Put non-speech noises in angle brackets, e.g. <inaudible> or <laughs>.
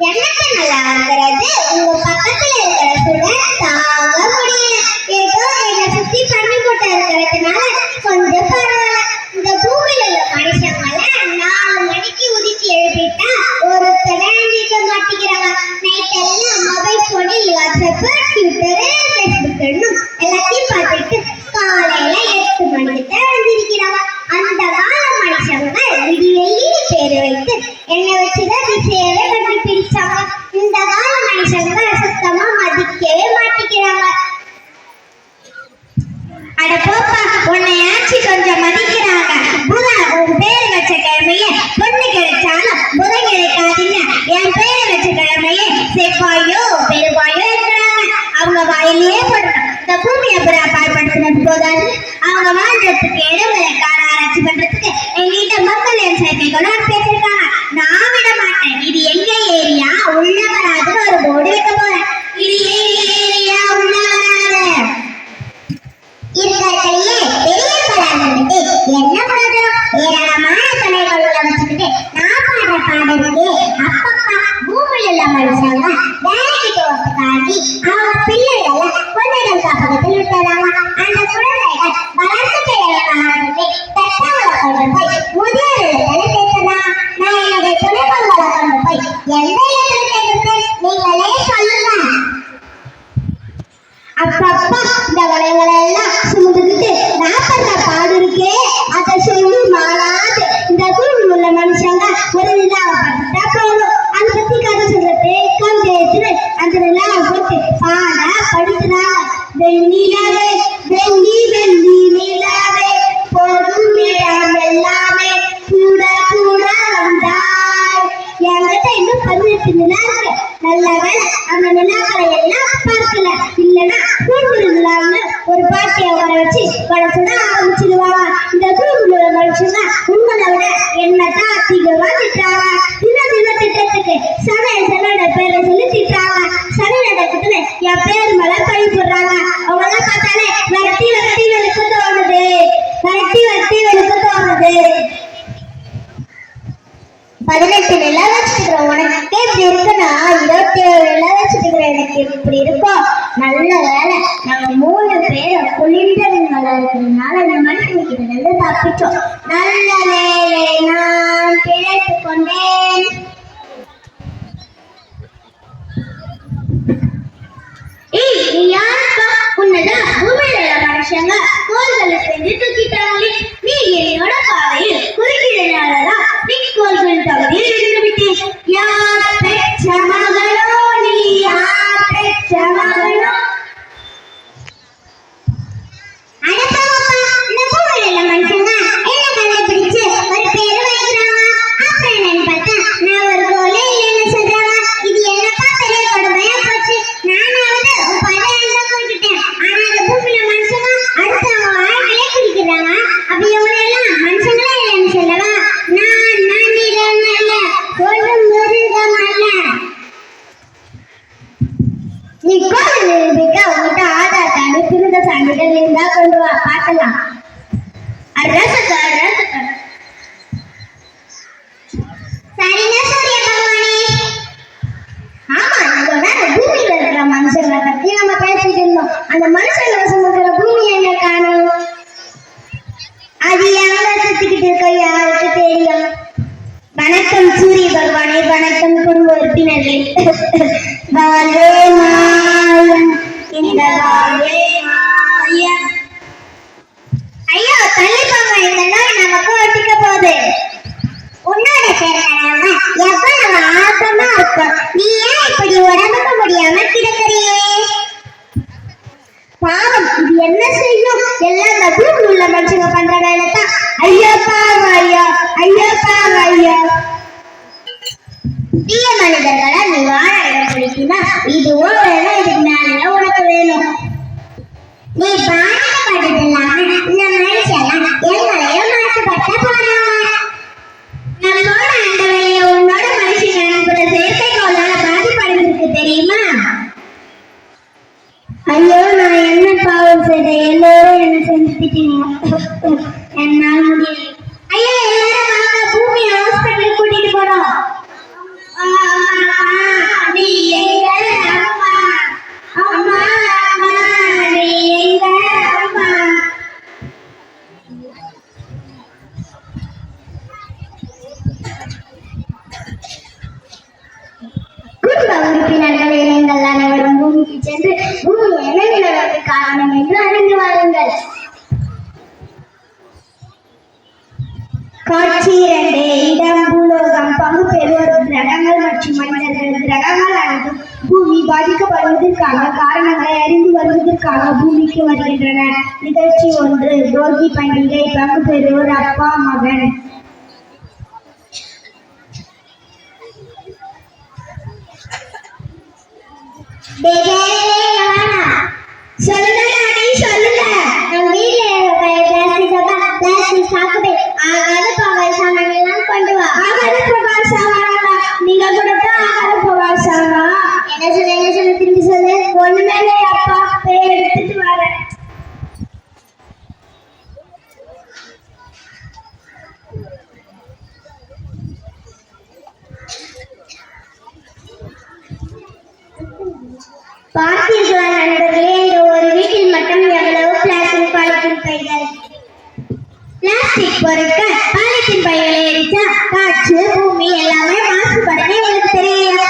எனக்கு நல்லா இருக்கிறது உங்க பக்கத்துல கொஞ்சம் பாழ்படுத்தினது போகாது அவங்க வாழ்றதுக்கு இடங்களை காண ஆராய்ச்சி பண்றதுக்கு எங்கிட்ட மக்கள் என் சேர்க்கைகளும் அனுப்பி வச்சிருக்காங்க நான் விட மாட்டேன். இது எங்க ஏரியா? உள்ள வராதுன்னு ஒரு போர்டு வைக்க போறேன். கொண்டு இந்த கூடுதல மனுஷங்க உங்களை விட என்னதான் அதிகமா திட்டாங்க தின தின திட்டத்துக்கு சடை சடோட பேரை சொல்லி திட்டாங்க சடை நடக்கத்துல என் பேர் மேல கழி போடுறாங்க அவங்களாம் பார்த்தாலே வரட்டி வரட்டி வெளுக்க தோணுது. வரட்டி வரட்டி வெளுக்க தோணுது. பதினெட்டு நிலா வச்சுக்கிறோம் உனக்கு. எப்படி இருக்குன்னா இருபத்தி ஏழு நிலா வச்சுக்கிறேன் எனக்கு. இப்படி இருக்கு? நல்ல வேலை. நாங்க மூணு பேரும் குளிர்ந்தவங்களா இருக்கிறதுனால அந்த மனுஷன் கிட்ட இருந்து தப்பிச்சோம். நல்ல வேலை நான் பிழைத்து கொண்டேன். அந்த மனுஷன் சுமக்கிற பூமி எங்க காணும் அது எங்க சுத்திக்கிட்டு இருக்க யாருக்கு தெரியும் வணக்கம் சூரிய பகவானே வணக்கம் குடும்ப உறுப்பினர்களே. <laughs> வாழே மாயம் என்ன செய்யும்? எல்லாம் நபியும் உள்ள மனுஷங்க பண்ற வேலை தான் ஐயோ. பாவம் ஐயோ. ஐயோ பாவம் ஐயோ தீய மனிதர்களை? நீ வாழ இடம் பிடிக்குமா இதுவும் வேணும் இதுக்கு மேலே உனக்கு வேணும். நீ பாதிக்கப்பட்டது என்ன என்னால் முடியல. எல்லாரும் வாங்க. பூமி கூட்டிட்டு போறோம். நீ எங்க அம்மா? அம்மா நீ எங்க அம்மா? குடும்ப அனைவரும். பூமிக்கு சென்று பூமி என்ன நிலவரத்துக்கு காரணம் என்று அறிந்து வாருங்கள். காட்சி இரண்டு இடம் பூலோகம் பங்கு பெறுவோர் கிரகங்கள் மற்றும் மனிதர்கள். கிரகங்கள் அனைத்தும் பூமி பாதிக்கப்படுவதற்கான காரணங்களை அறிந்து வருவதற்காக பூமிக்கு வருகின்றன. நிகழ்ச்சி ஒன்று போகி பண்டிகை பங்கு பெறுவோர் அப்பா மகன். டேய், பார்த்தீர்களா நண்பர்களே இந்த ஒரு வீட்டில் மட்டும் எவ்வளவு பிளாஸ்டிக் பாலித்தீன் பைகள்? பிளாஸ்டிக் பொருட்கள் பாலித்தீன் பைகளை எரிச்சா காற்று பூமி எல்லாமே மாசுபடுது உங்களுக்கு தெரியல